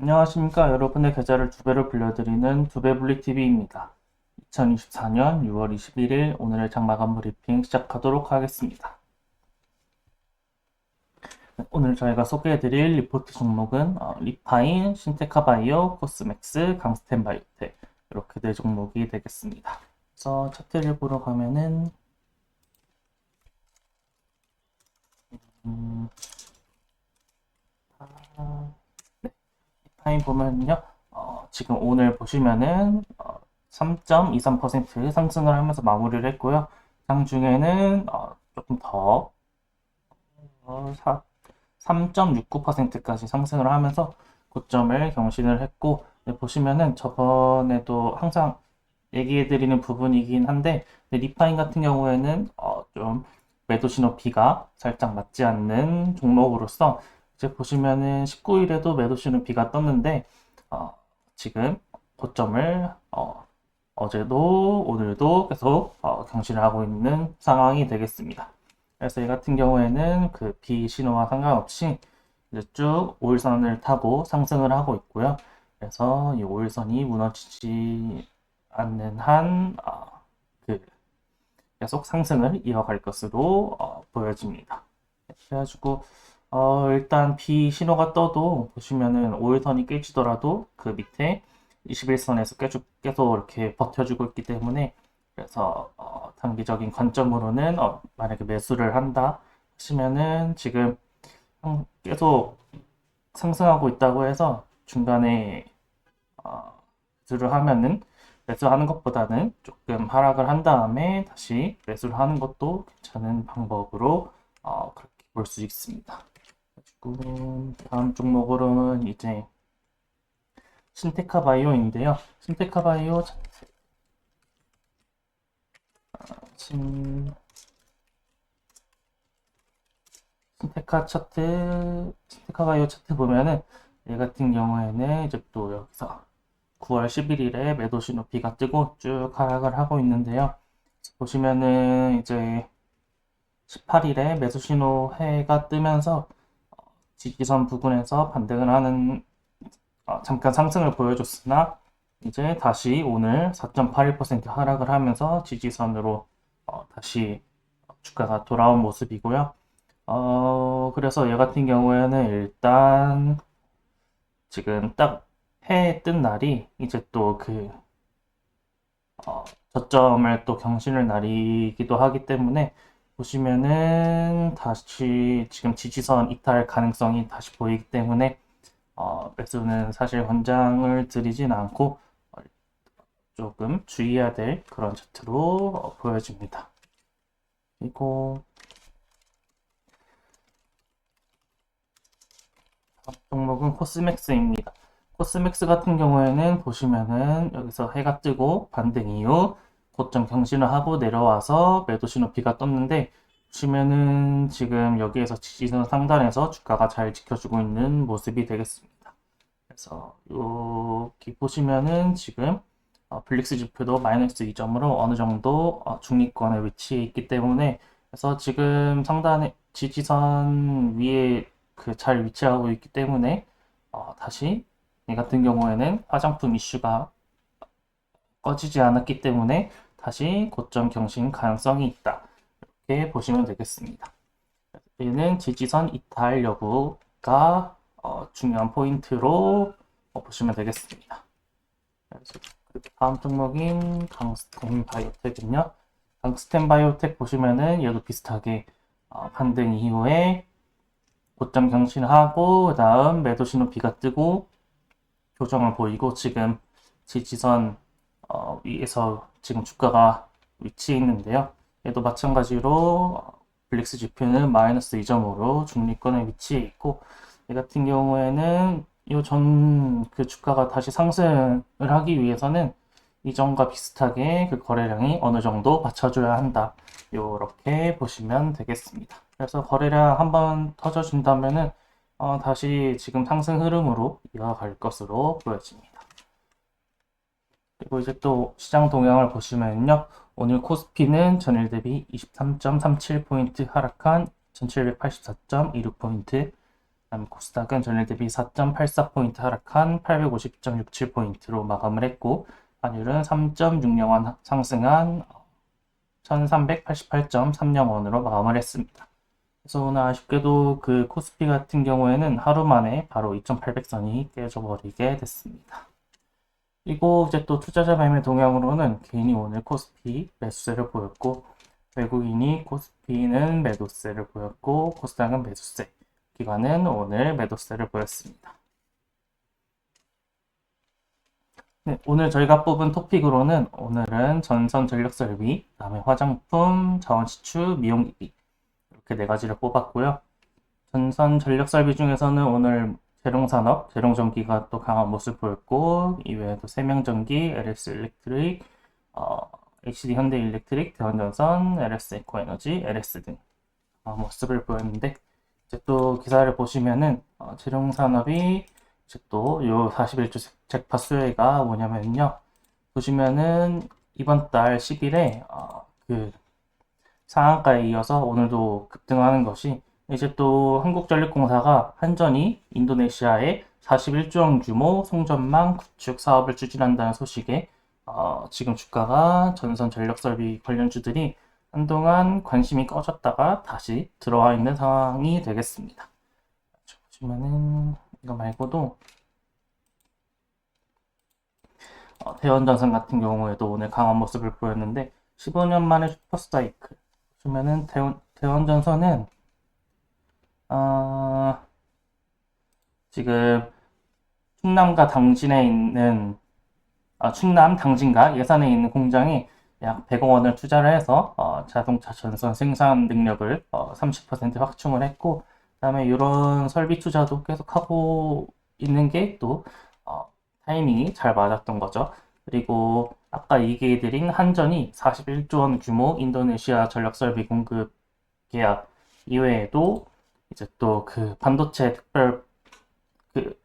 안녕하십니까. 여러분의 계좌를 두 배로 불려드리는 두배블리TV입니다. 2024년 6월 21일 오늘의 장마감 브리핑 시작하도록 하겠습니다. 오늘 저희가 소개해드릴 리포트 종목은 어, 리파인, 신테카바이오, 코스맥스, 강스텐바이오텍 이렇게 네 종목이 되겠습니다. 그래서 차트를 보러 가면은 음, 타임 보면요. 어, 지금 오늘 보시면은 어, 3.23% 상승을 하면서 마무리를 했고요. 장중에는 어, 조금 더 어, 3.69%까지 상승을 하면서 고점을 경신을 했고 네, 보시면은 저번에도 항상 얘기해드리는 부분이긴 한데 네, 리파인 같은 경우에는 어, 좀 매도 신호 B가 살짝 맞지 않는 종목으로서 이제 보시면은 19일에도 매도 신호 B가 떴는데 어, 지금 고점을 어, 어제도 오늘도 계속 어, 경신을 하고 있는 상황이 되겠습니다. 그래서 이 같은 경우에는 그 B 신호와 상관없이 이제 쭉 5일선을 타고 상승을 하고 있고요. 그래서 이 5일선이 무너지지 않는 한, 어, 그, 계속 상승을 이어갈 것으로 어, 보여집니다. 그래가지고, 어, 일단 B 신호가 떠도 보시면은 5일선이 깨지더라도 그 밑에 21선에서 계속, 계속 이렇게 버텨주고 있기 때문에 그래서 어, 단기적인 관점으로는 어, 만약에 매수를 한다 하시면은 지금 계속 상승하고 있다고 해서 중간에 어, 매수를 하면은 매수하는 것보다는 조금 하락을 한 다음에 다시 매수를 하는 것도 괜찮은 방법으로 어, 그렇게 볼 수 있습니다. 그리고 다음 종목으로는 이제 신테카 바이오인데요. 신테카 바이오 신 신테카 차트 신테카 바이오 차트 보면은 얘 같은 경우에는 이제 또 여기서 9월 11일에 매도 신호 B가 뜨고 쭉 하락을 하고 있는데요. 보시면은 이제 18일에 매수 신호 해가 뜨면서 지지선 부근에서 반등을 하는 어, 잠깐 상승을 보여줬으나 이제 다시 오늘 4.81% 하락을 하면서 지지선으로 어, 다시 주가가 돌아온 모습이고요. 어, 그래서 얘 같은 경우에는 일단 지금 딱 해 뜬 날이 이제 또그 어, 저점을 또 경신을 날이기도 하기 때문에 보시면은 다시 지금 지지선 이탈 가능성이 다시 보이기 때문에 어, 매수는 사실 권장을 드리진 않고 어, 조금 주의해야 될 그런 차트로 어, 보여집니다. 그리고 다음 종목은 코스맥스입니다. 코스맥스 같은 경우에는 보시면은 여기서 해가 뜨고 반등 이후 고점 경신을 하고 내려와서 매도 신호 B가 떴는데 보시면은 지금 여기에서 지지선 상단에서 주가가 잘 지켜주고 있는 모습이 되겠습니다. 그래서 여기 보시면은 지금 어, 블릭스 지표도 마이너스 2점으로 어느 정도 어, 중립권에 위치해 있기 때문에 그래서 지금 상단에 지지선 위에 그 잘 위치하고 있기 때문에 어, 다시 이 같은 경우에는 화장품 이슈가 꺼지지 않았기 때문에 다시 고점 경신 가능성이 있다. 이렇게 보시면 되겠습니다. 얘는 지지선 이탈 여부가 어, 중요한 포인트로 어, 보시면 되겠습니다. 다음 종목인 강스텐 바이오텍은요. 강스텐 바이오텍 보시면은 얘도 비슷하게 어, 반등 이후에 고점 경신하고 그 다음 매도 신호 B가 뜨고 교정을 보이고 지금 지지선 어, 위에서 지금 주가가 위치해 있는데요. 얘도 마찬가지로 블릭스 지표는 마이너스 2점으로 중립권에 위치해 있고 얘 같은 경우에는 이 전 그 주가가 다시 상승을 하기 위해서는 이전과 비슷하게 그 거래량이 어느 정도 받쳐줘야 한다. 이렇게 보시면 되겠습니다. 그래서 거래량 한번 터져준다면은 어, 다시 지금 상승 흐름으로 이어갈 것으로 보여집니다. 그리고 이제 또 시장 동향을 보시면요. 오늘 코스피는 전일 대비 23.37포인트 하락한 1784.26포인트 그다음 코스닥은 전일 대비 4.84포인트 하락한 850.67포인트로 마감을 했고 환율은 3.60원 상승한 1388.30원으로 마감을 했습니다. 그래서 오늘 아쉽게도 그 코스피 같은 경우에는 하루 만에 바로 2800선이 깨져버리게 됐습니다. 그리고 이제 또 투자자 매매 동향으로는 개인이 오늘 코스피 매수세를 보였고 외국인이 코스피는 매도세를 보였고 코스닥은 매수세 기관은 오늘 매도세를 보였습니다. 네, 오늘 저희가 뽑은 토픽으로는 오늘은 전선 전력 설비, 그다음에 화장품, 자원시추, 미용기기 이렇게 네 가지를 뽑았고요. 전선 전력 설비 중에서는 오늘 재룡산업, 재룡전기가 또 강한 모습을 보였고 이외에도 세명전기, LS 일렉트릭, 어, HD 현대 일렉트릭, 대원전선, LS 에코에너지, LS 등 강한 모습을 보였는데 이제 또 기사를 보시면은 어, 재룡산업이 이제 또 요 41조 잭팟 수혜가 뭐냐면요. 보시면은 이번 달 10일에 어, 그 상한가에 이어서 오늘도 급등하는 것이 이제 또 한국전력공사가 한전이 인도네시아에 41조 원 규모 송전망 구축 사업을 추진한다는 소식에 어, 지금 주가가 전선 전력 설비 관련주들이 한동안 관심이 꺼졌다가 다시 들어와 있는 상황이 되겠습니다. 보시면은 이거 말고도 어, 대원전선 같은 경우에도 오늘 강한 모습을 보였는데 15년 만에 슈퍼스타이크 보시면은 대원, 대원전선은 어, 지금 충남과 당진에 있는 아, 충남 당진과 예산에 있는 공장이 약 100억 원을 투자를 해서 어, 자동차 전선 생산 능력을 어, 30% 확충을 했고 그다음에 이런 설비 투자도 계속 하고 있는 게또 어, 타이밍이 잘 맞았던 거죠. 그리고 아까 얘기해드린 한전이 41조 원 규모 인도네시아 전력 설비 공급 계약 이외에도 이제 또 그 반도체 특별 그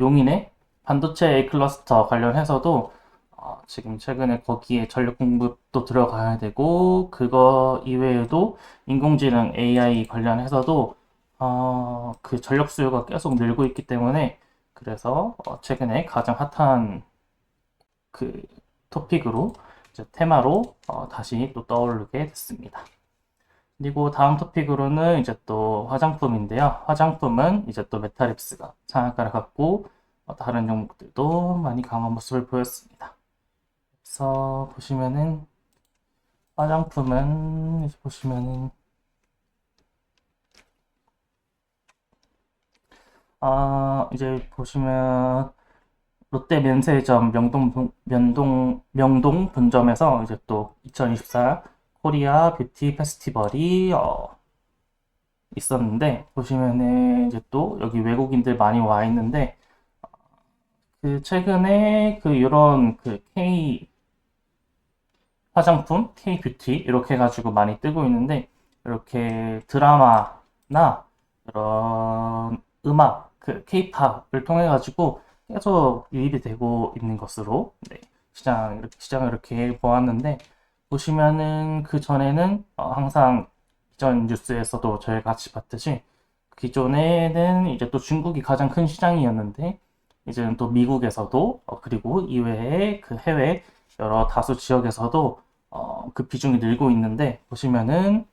용인의 반도체 A 클러스터 관련해서도 어, 지금 최근에 거기에 전력 공급도 들어가야 되고 그거 이외에도 인공지능 AI 관련해서도 어, 그 전력 수요가 계속 늘고 있기 때문에 그래서 어, 최근에 가장 핫한 그 토픽으로 이제 테마로 어, 다시 또 떠오르게 됐습니다. 그리고 다음 토픽으로는 이제 또 화장품인데요. 화장품은 이제 또 메타립스가 상한가를 갖고 어, 다른 종목들도 많이 강한 모습을 보였습니다. 그래서 보시면은 화장품은 이제 보시면은 아 이제 보시면 롯데 면세점 명동 명동 명동 분점에서 이제 또 2024 코리아 뷰티 페스티벌이 어, 있었는데 보시면은 이제 또 여기 외국인들 많이 와 있는데 그 최근에 그 이런 그 K 화장품, K 뷰티 이렇게 해가지고 많이 뜨고 있는데 이렇게 드라마나 그런 음악 그 K-팝을 통해 가지고 계속 유입이 되고 있는 것으로 네, 시장 이렇게 시장을 이렇게 보았는데 보시면은 그 전에는 어, 항상 이전 뉴스에서도 저희 같이 봤듯이 기존에는 이제 또 중국이 가장 큰 시장이었는데 이제는 또 미국에서도 어, 그리고 이외에 그 해외 여러 다수 지역에서도 어, 그 비중이 늘고 있는데 보시면은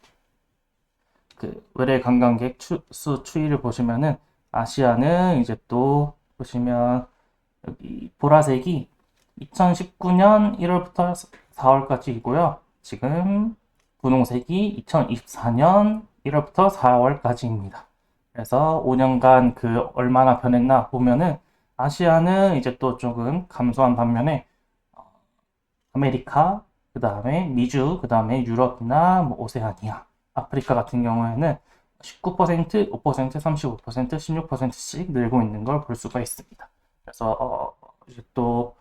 그 외래 관광객 추, 수 추이를 보시면은 아시아는 이제 또 보시면 여기 보라색이 2019년 1월부터 4월까지이고요. 지금 분홍색이 2024년 1월부터 4월까지입니다. 그래서 5년간 그 얼마나 변했나 보면은 아시아는 이제 또 조금 감소한 반면에 어, 아메리카, 그 다음에 미주, 그 다음에 유럽이나 뭐 오세아니아, 아프리카 같은 경우에는 19%, 5%, 35%, 16%씩 늘고 있는 걸 볼 수가 있습니다. 그래서 어, 이제 또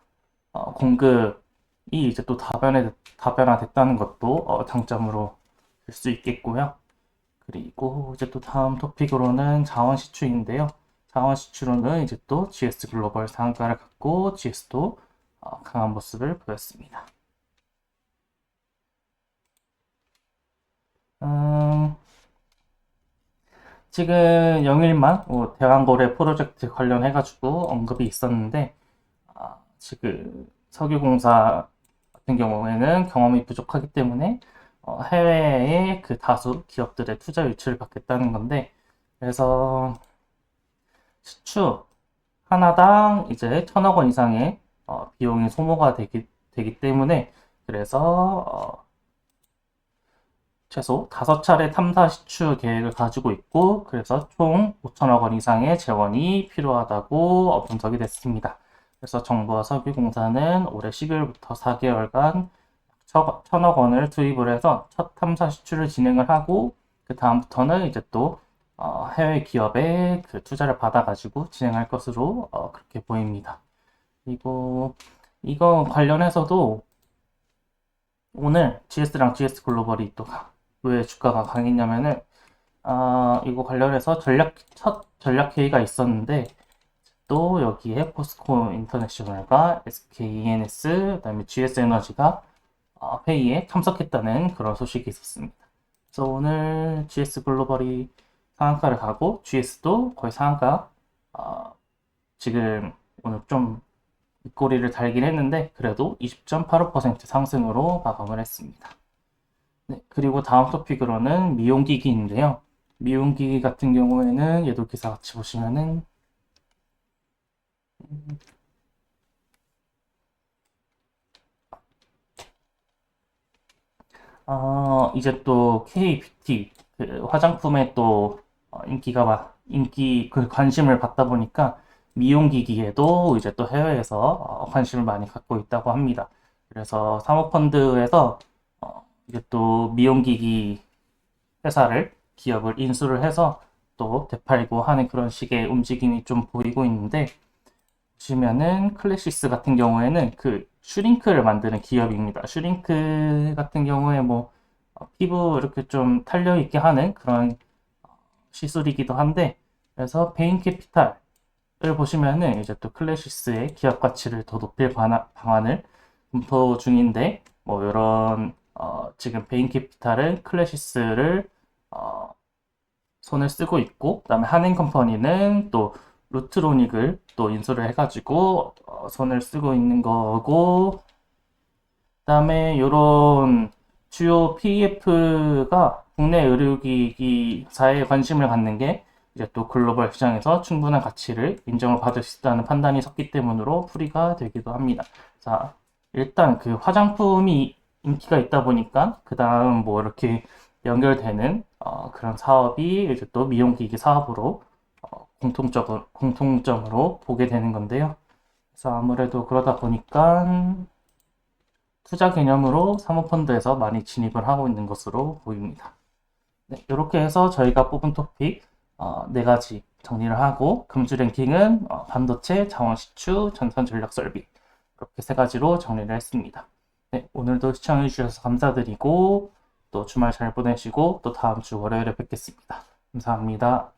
어, 공급 이 이제 또 다변화, 다변화됐다는 것도 어, 장점으로 볼 수 있겠고요. 그리고 이제 또 다음 토픽으로는 자원 시추인데요. 자원 시추로는 이제 또 GS 글로벌 상한가를 갖고 GS도 어, 강한 모습을 보였습니다. 음, 지금 영일만 뭐 대왕거래 프로젝트 관련해가지고 언급이 있었는데 아, 지금 석유공사 같은 경우에는 경험이 부족하기 때문에 어, 해외의 그 다수 기업들의 투자 유치를 받겠다는 건데 그래서 시추 하나당 이제 천억 원 이상의 어, 비용이 소모가 되기, 되기 때문에 그래서 어, 최소 다섯 차례 탐사 시추 계획을 가지고 있고 그래서 총 5천억 원 이상의 재원이 필요하다고 분석이 됐습니다. 그래서 정부와 석유공사는 올해 12월부터 4개월간 천억 원을 투입을 해서 첫 탐사 시추를 진행을 하고 그 다음부터는 이제 또 어, 해외 기업의 그 투자를 받아가지고 진행할 것으로 어, 그렇게 보입니다. 그리고 이거 관련해서도 오늘 GS랑 GS 글로벌이 또 왜 주가가 강했냐면은 아, 이거 관련해서 전략 첫 전략 회의가 있었는데 또 여기에 포스코 인터내셔널과 SK ENS 그다음에 GS 에너지가 어, 회의에 참석했다는 그런 소식이 있었습니다. 그래서 오늘 GS 글로벌이 상한가를 가고 GS도 거의 상한가 어, 지금 오늘 좀 윗꼬리를 달긴 했는데 그래도 20.85% 상승으로 마감을 했습니다. 네, 그리고 다음 토픽으로는 미용기기인데요. 미용기기 같은 경우에는 얘도 기사 같이 보시면은 음, 어, 이제 또 K-뷰티 그 화장품에 또 어, 인기가 막 인기 그 관심을 받다 보니까 미용기기에도 이제 또 해외에서 어, 관심을 많이 갖고 있다고 합니다. 그래서 사모펀드에서 어, 이제 또 미용기기 회사를 기업을 인수를 해서 또 되팔고 하는 그런 식의 움직임이 좀 보이고 있는데 보시면은 클래시스 같은 경우에는 그 슈링크를 만드는 기업입니다. 슈링크 같은 경우에 뭐 어, 피부 이렇게 좀 탄력 있게 하는 그런 어, 시술이기도 한데 그래서 베인 캐피탈을 보시면은 이제 또 클래시스의 기업 가치를 더 높일 방안을 검토 중인데 뭐 이런 어, 지금 베인 캐피탈은 클래시스를 어, 손을 쓰고 있고 그다음에 한인 컴퍼니는 또 루트로닉을 또 인수를 해가지고 어, 손을 쓰고 있는 거고 그 다음에 이런 주요 PEF가 국내 의료기기 사에 관심을 갖는 게 이제 또 글로벌 시장에서 충분한 가치를 인정을 받을 수 있다는 판단이 섰기 때문으로 풀이가 되기도 합니다. 자, 일단 그 화장품이 인기가 있다 보니까 그 다음 뭐 이렇게 연결되는 어, 그런 사업이 이제 또 미용기기 사업으로 어, 공통적으로, 공통점으로 보게 되는 건데요. 그래서 아무래도 그러다 보니까 투자 개념으로 사모펀드에서 많이 진입을 하고 있는 것으로 보입니다. 네, 이렇게 해서 저희가 뽑은 토픽 어, 네 가지 정리를 하고 금주 랭킹은 어, 반도체, 자원 시추, 전선 전략 설비 이렇게 세 가지로 정리를 했습니다. 네, 오늘도 시청해 주셔서 감사드리고 또 주말 잘 보내시고 또 다음 주 월요일에 뵙겠습니다. 감사합니다.